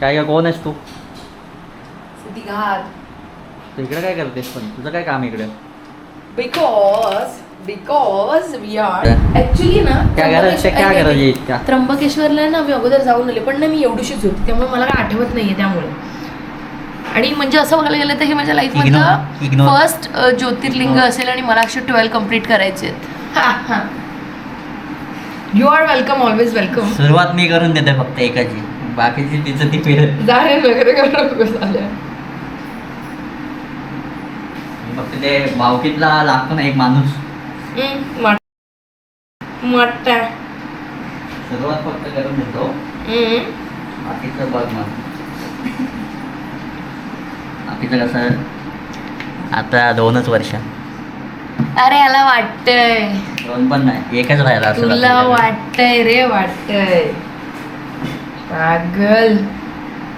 काय का कोण आहेस तू? तू इकडे काय करतेस पण? तुझं काय काम इकडे? Because because we are actually ना काय करायचं काय त्र्यंबकेश्वर- करायचं इतका त्र्यंबकेश्वरला ना मी अगोदर जाऊन आले पण ना मी एवढीशीच होती त्यामुळे मला काय आठवत नाहीये त्यामुळे. आणि म्हणजे असं बघायला गेलं तर हे माझ्या लाईफ Ignore, मधलं ignore. फर्स्ट ज्योतिर्लिंग असेल आणि मला असे ट्वेल्व कंप्लीट करायचे आहेत. You are welcome always welcome सुरुवात मी करून देते फक्त एकाची. बाकीची तिचं ती जाहीर वगैरे करू फक्त ते भावकीतला लागतो ना एक माणूस. मोठा. सुरुवात फक्त करून देतो. बाकीचं बघ मग. बाकीचं कसं? आता दोनच वर्ष. अरे याला वाटतंय. दोन पण नाही एकच राहिला तुला. वाटतंय रे वाटतंय. পাগল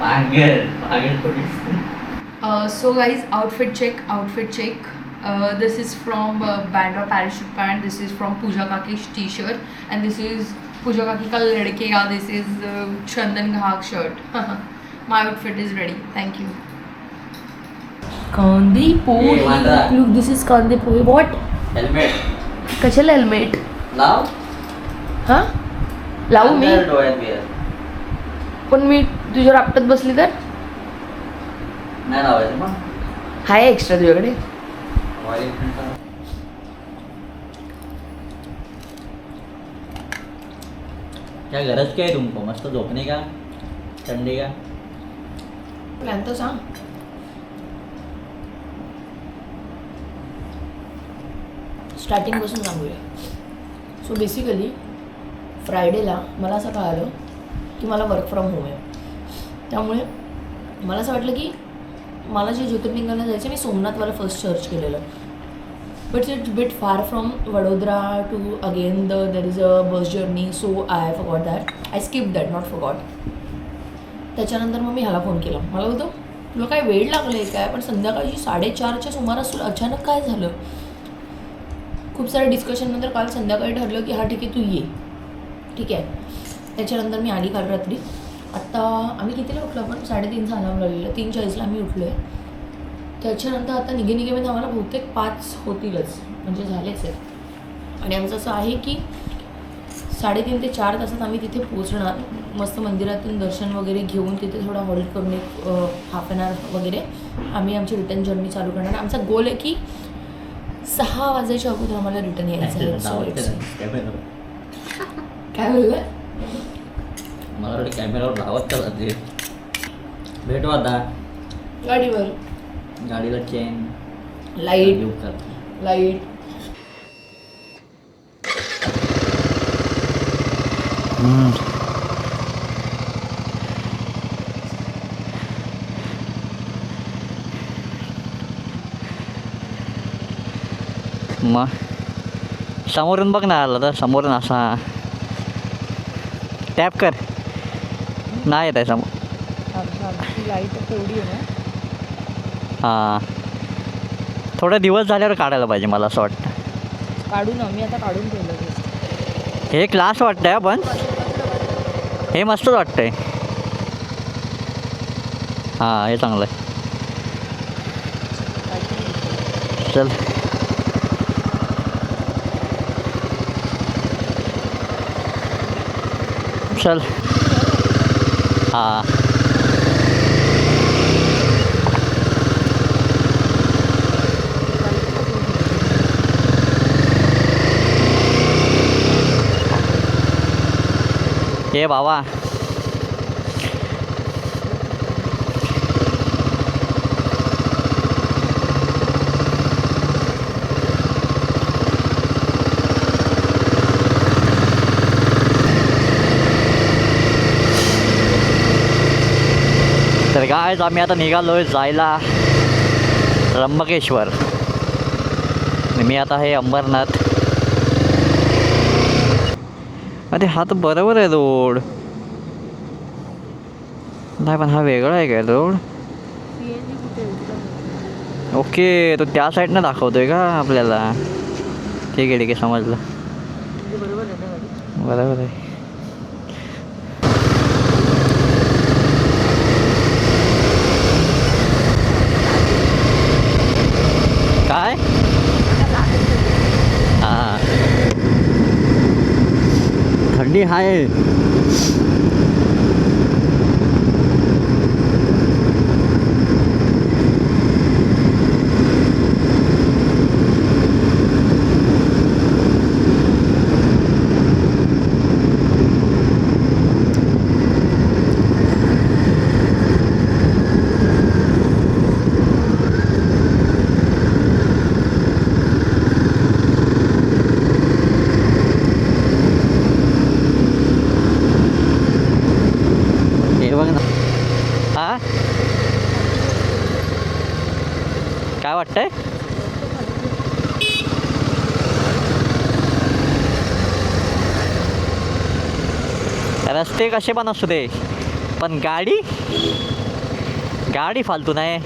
পাগল পাগল করিস so guys outfit check outfit check Uh, this is from uh, Bandra Parachute Pant. This is from Pooja Kaki's t-shirt. And this is Pooja Kaki ka ladke ya. This is uh, Chandan Ghag shirt. My outfit is ready. Thank you. Kandi Puri. Hey, Look, this is Kandi Puri. What? Helmet. Kachal helmet. Now? Huh? Allow me. पण मी तुझ्यावर आपटत बसली तर? नाही लावायचं मग हाय extra तुझ्याकडे. काय गरज काय तुमको? मस्त झोपणे का? थंडी का? प्लॅन तर सांग. स्टार्टिंगपासून सांगूया सो बेसिकली फ्रायडेला मला असं कळालं की मला वर्क फ्रॉम होम आहे. त्यामुळे मला असं वाटलं की मला जे ज्योतिर्लिंगाला जायचं मी सोमनाथवाला फर्स्ट सर्च केलेलं. But it's bit far from Vadodara to again the there is a bus journey so I forgot that I skip that not forgot त्याच्यानंतर मग मी ह्याला फोन केला. मला होतं तुला काय वेळ लागले काय? पण संध्याकाळची साडेचारच्या सुमारास तुला अचानक काय झालं? खूप साऱ्या डिस्कशननंतर काल संध्याकाळी ठरलं की हा ठीक आहे तू ये. ठीक आहे. त्याच्यानंतर मी आली काल रात्री. आत्ता आम्ही कितीला उठलो आपण? साडेतीनचा अलार्म लावलेला तीन चाळीसला आम्ही उठलो आहे त्याच्यानंतर आता निघे निघेमध्ये आम्हाला बहुतेक पाच होतीलच. म्हणजे झालेच आहेत. आणि आमचं असं आहे की साडेतीन ते चार तासात आम्ही तिथे पोहोचणार. मस्त मंदिरातून दर्शन वगैरे घेऊन तिथे थोडा हॉल्ट करून एक हाफ एन आवर वगैरे आम्ही आमची रिटर्न जर्नी चालू करणार. आमचा गोल आहे की सहा वाजायच्या अगोदर आम्हाला रिटर्न यायचं आहे. काय बोललं मला वाटतं कॅमेरावर लावत का जाते? भेटू आता. गाडीवर. गाडीला चेन लाइट कर लाइट मग. समोरून बघ ना आला तर समोरून असा. टॅप कर. नाही येत आहे समोर. लाइट तेवढी आहे ना? हां. थोडे दिवस झाल्यावर काढायला पाहिजे मला असं वाटतं. काढू ना मी आता काढून ठेवलं हे क्लास वाटतंय पण हे मस्तच वाटतंय. हां हे चांगलं आहे. चल. चल. à, ఏ బావా काय आम्ही आता निघालोय जायला त्र्यंबकेश्वर. मी आता आहे अंबरनाथ. अरे हा तर बरोबर आहे रोड. नाही पण हा वेगळा आहे काय रोड? ओके तो त्या साईडनं दाखवतोय का आपल्याला? ठीक आहे ठीक आहे समजलं. बरोबर आहे. die रस्ते कसे पण असू दे. पण गाडी? गाडी फालतू नाही.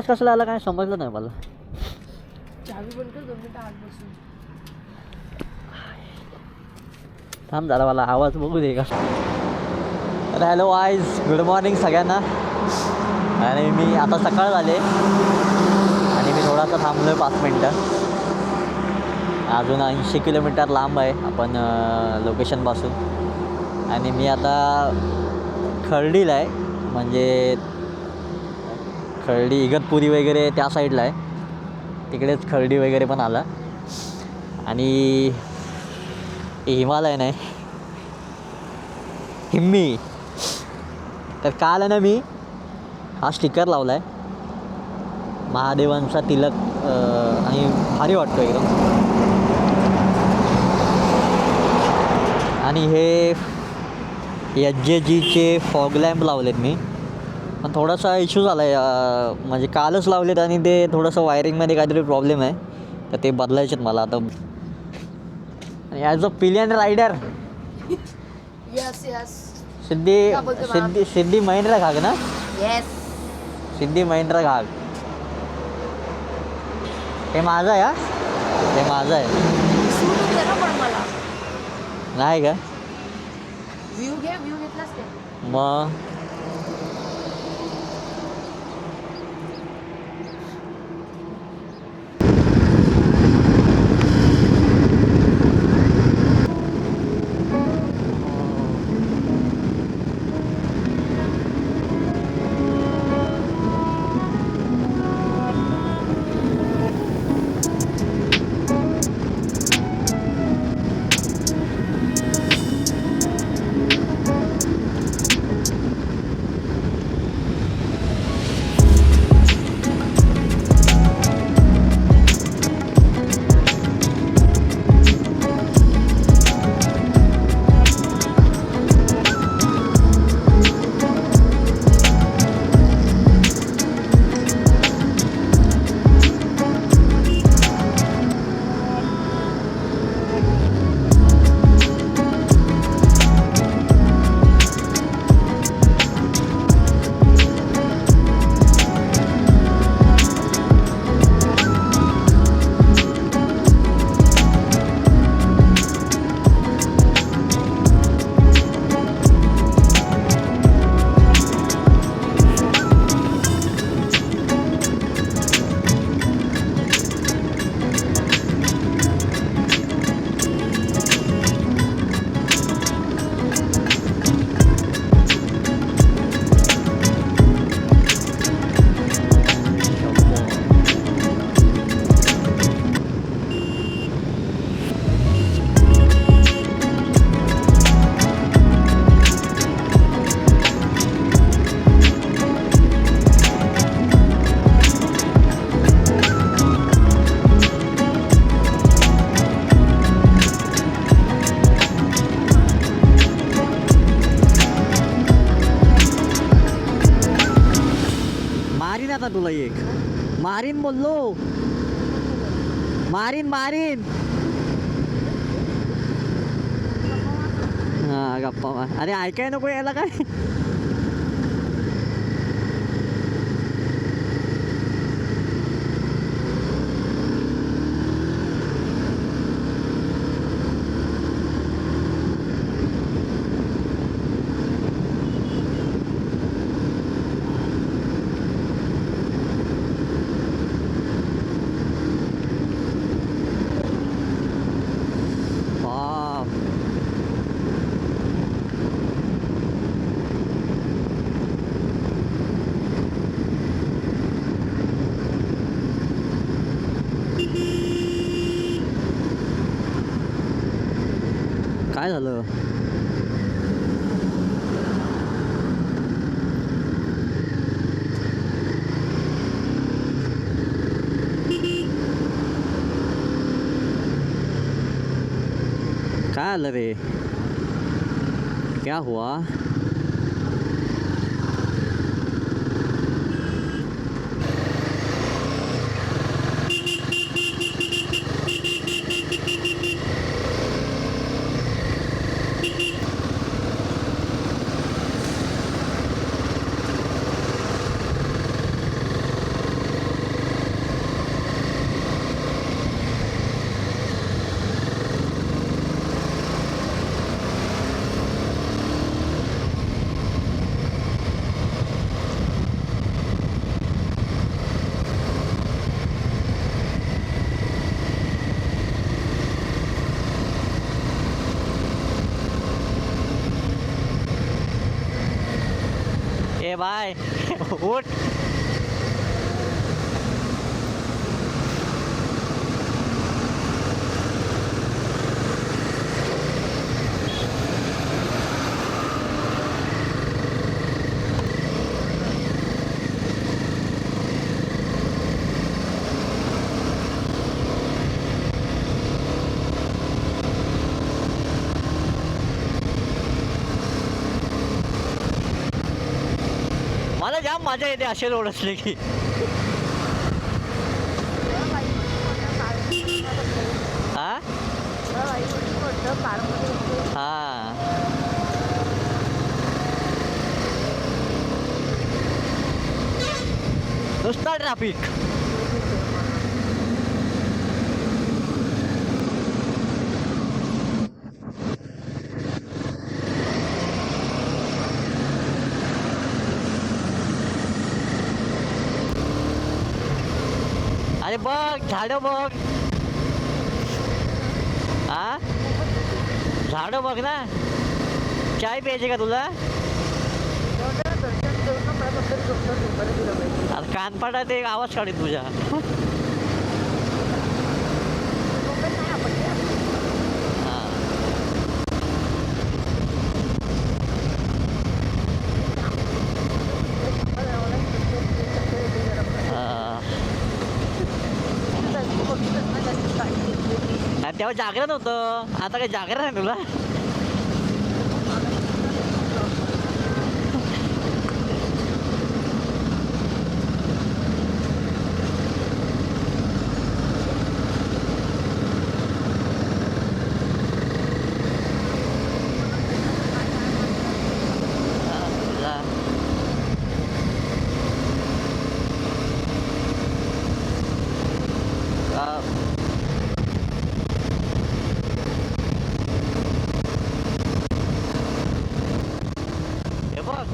आवाज कसला आला काय समजलं नाही मला. चावी बंद कर दोन मिनिटं आत बसून. थांब जरा मला आवाज बघू दे का? तर हॅलो आयज गुड मॉर्निंग सगळ्यांना. आणि मी आता सकाळ झाले. आणि मी थोडासा थांबलो आहे पाच मिनटं. अजून ऐंशी किलोमीटर लांब आहे आपण लोकेशनपासून आणि मी आता खर्डीला आहे. म्हणजे खर्डी इगतपुरी वगैरे त्या साईडला आहे. तिकडेच खर्डी वगैरे पण आला. आणि हिमालयन आहे. हिम्मी. तर काल आहे ना मी हा स्टिकर लावला आहे महादेवांचा तिलक आणि भारी वाटतो एकदम. आणि हे एच जे जीचे फॉग लॅम्प लावलेत मी. पण थोडासा इश्यू झाला आहे. म्हणजे कालच लावलेत आणि ते थोडंसं वायरिंगमध्ये काहीतरी प्रॉब्लेम आहे. तर ते बदलायचे आहेत मला. आता आणि as a pillion rider yes yes Siddhi ma'am? Siddhi Siddhi Mahindra Ghag ना? येस सिद्धी महिंद्रा घाग. हे माझं आहे हा? हे माझं आहे. नाही का? मग? बोललो. मारीन मारीन. हा गप्पा मार. अरे ऐकाय नको यायला काय बाप काय झालं काय आलं रे क्या हुआ એ ભાઈ. ઉઠ. मजा येते असे रोड असले की. हा हा. नुसता ट्रॅफिक अरे बघ झाडं बघ. हा झाडं बघ ना. चाय प्यायची का तुला? अरे कानपाटात एक आवाज काढेल तुझ्या हा. हा. अरे तेव्हा जागरण होतं. आता काही जागरण आहे तुला हा. हा. हे बघ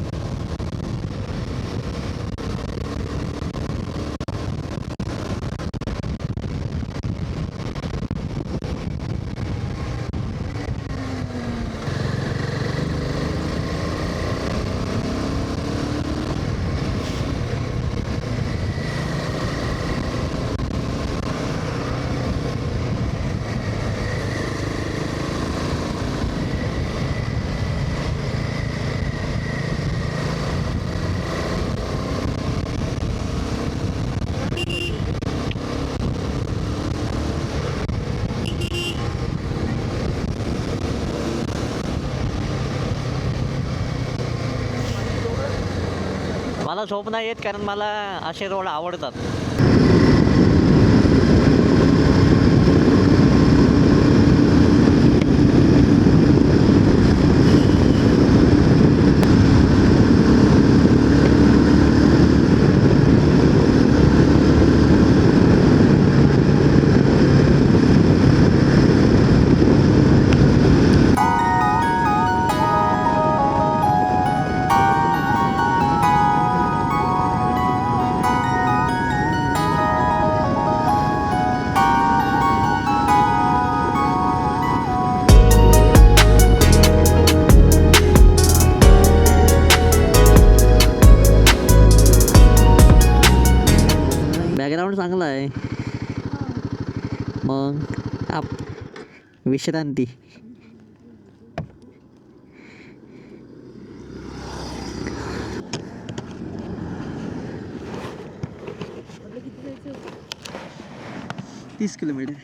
मला झोप नाही येत कारण मला असे रोड आवडतात. विश्रांती तीस किलोमीटर.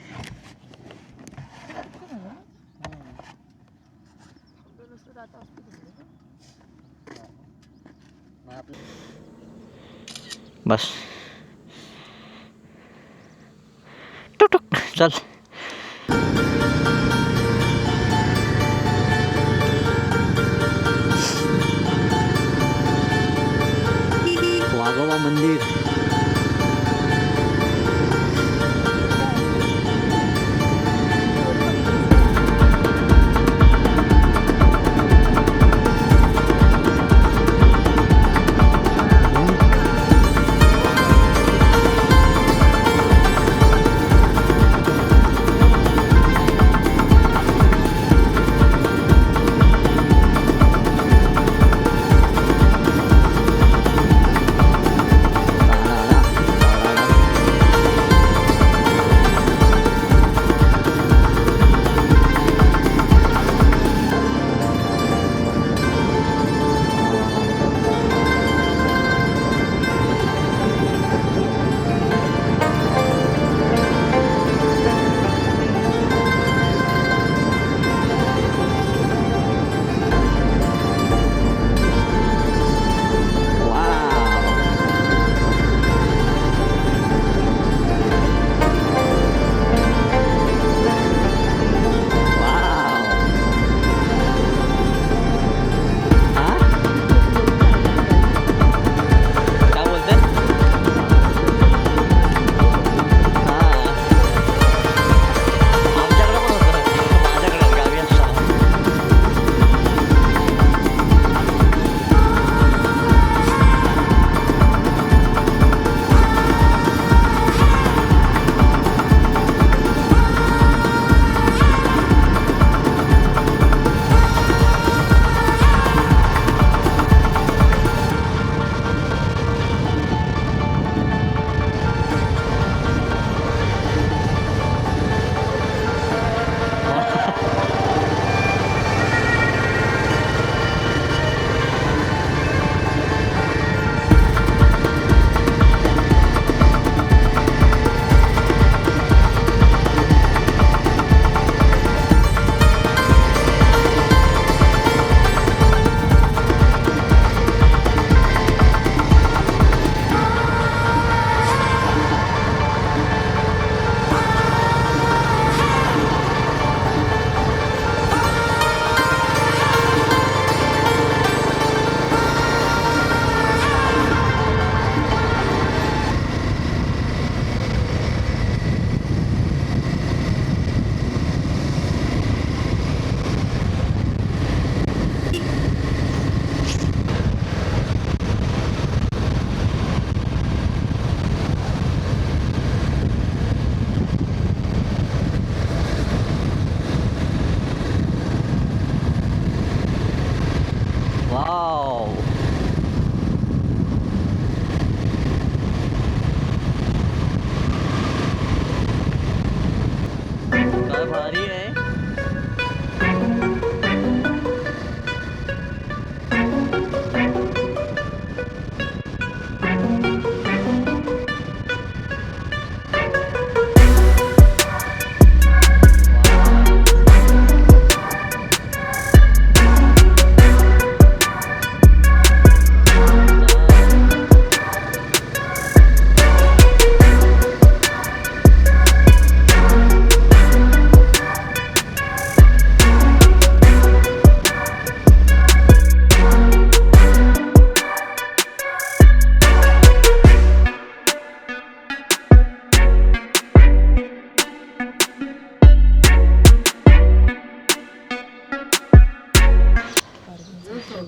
बस. टुक टुक चल.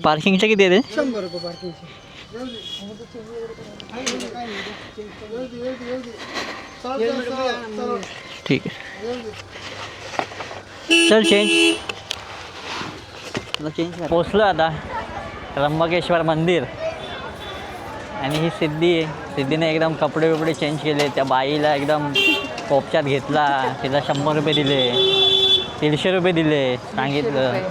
पार्किंगचे किती आहे ते शंभर रुपये पार्किंगचे ठीक आहे. चल चेंज चेंज पोचलो आता. त्र्यंबकेश्वर मंदिर. आणि ही सिद्धी आहे. सिद्धीने एकदम कपडे बिपडे चेंज केले. त्या बाईला एकदम कोपच्यात घेतला. तिला शंभर रुपये दिले. दीडशे रुपये दिले. सांगितलं.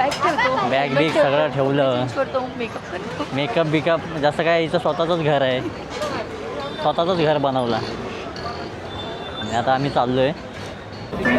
बॅग ठेवतो. बॅग बिग सगळं ठेवलं. करतो मेकअप करतो. मेकअप बिकअप जसं काय हिचं स्वतःचंच घर आहे. स्वतःचंच घर बनवलं. आणि आता आम्ही चाललो आहे